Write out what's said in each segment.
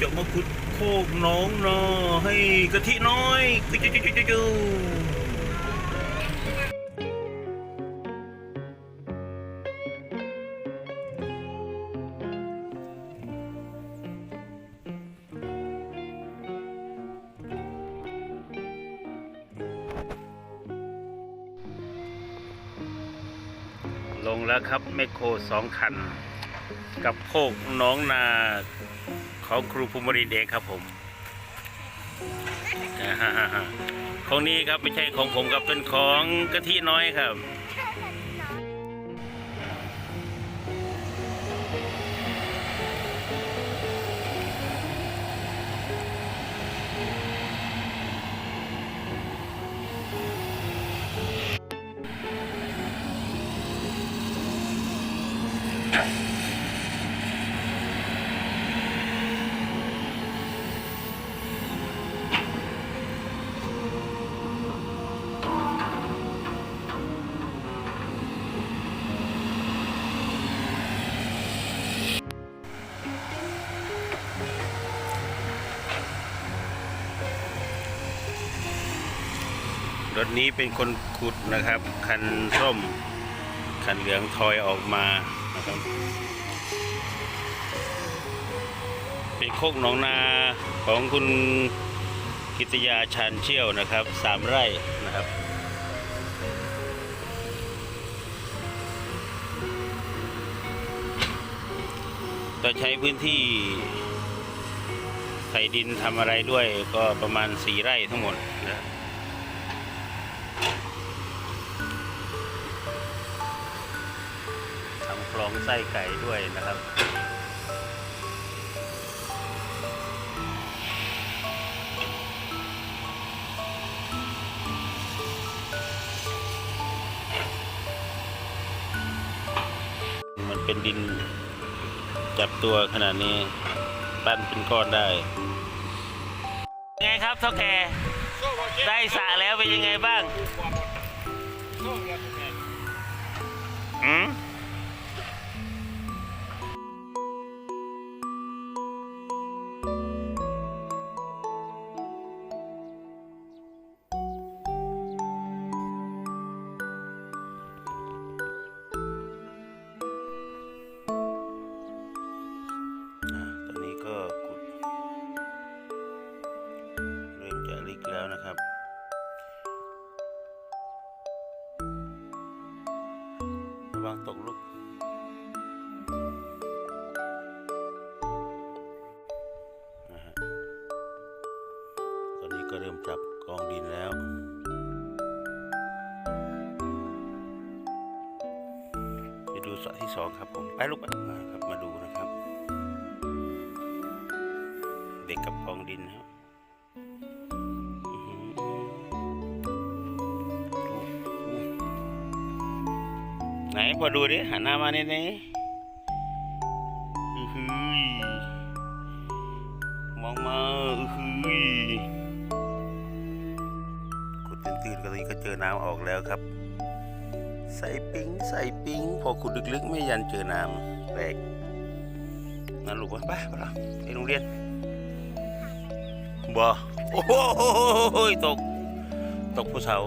จะมาขุดโคกน้องนาให้กะทิน้อยจุ๊จุ๊จุ๊จุ๊จุ๊ลงแล้วครับแมคโครสองคัน กับโคกน้องนาของครูภูมิรินเองครับผมของนี้ครับไม่ใช่ของผมครับเป็นของกะทิน้อยครับ รถนี้เป็นคนขุดนะครับ คันส้ม คันเหลืองทอยออกมานะครับ เป็นโคกหนองนาของคุณกิตยาชานเชี่ยวนะครับสามไร่นะครับจะใช้พื้นที่ใส่ดินทำอะไรด้วยก็ประมาณสี่ไร่ทั้งหมดนะ ครับทำคลองไส้ไก่ด้วยนะครับ มันเป็นดินจับตัวขนาดนี้ปั้นเป็นก้อนได้ไงครับเท่าแก่ได้สระแล้วเป็นยังไงบ้างอืม แล้วนะครับ ระวังตกลูกนะฮะตอนนี้ก็เริ่มจับกองดินแล้ว ไปดูสระที่สองครับผม ไปลูกไปมาครับ มาดูนะครับ เด็กกับกองดินครับ ไหนพอดูดิหันหน้ามาเนี่ยนี่อื้อหือมองมาอื้อหือขุดตื่นๆก็ตอนนี้ก็เจอน้ำออกแล้วครับ ใส่ปิงใส่ปิงพอขุดลึกๆ ไม่ยันเจอน้ำแปลกนั่นลูกวะไปไปละไปโรงเรียนบ่โอ้โหตก ตกผู้เสา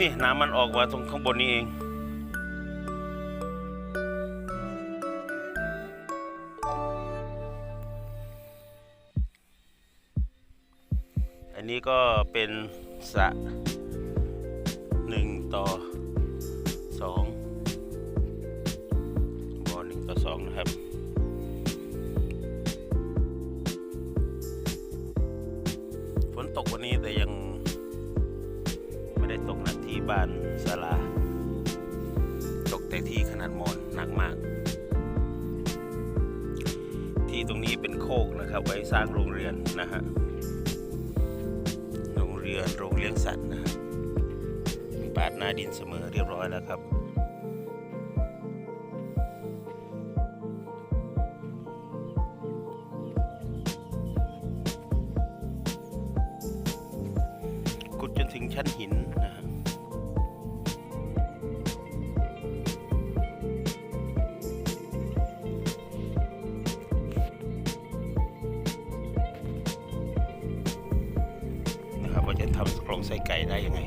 นี่น้ำมันออกมาตรงข้างบนนี้เองอันนี้ก็เป็นสะหนึ่งต่อสองบ่อหนึ่งต่อสองนะครับานศาลาตกแต่ที่ขนาดมอนหนักมาก ที่ตรงนี้เป็นโคกนะครับ ไว้สร้างโรงเรียนนะฮะโรงเรียนโรงเลี้ยงสัตว์นะฮะปาดหน้าดินเสมอเรียบร้อยแล้วครับขุดจนถึงชั้นหิน ทำโครงไส้ไก่ได้ยังไง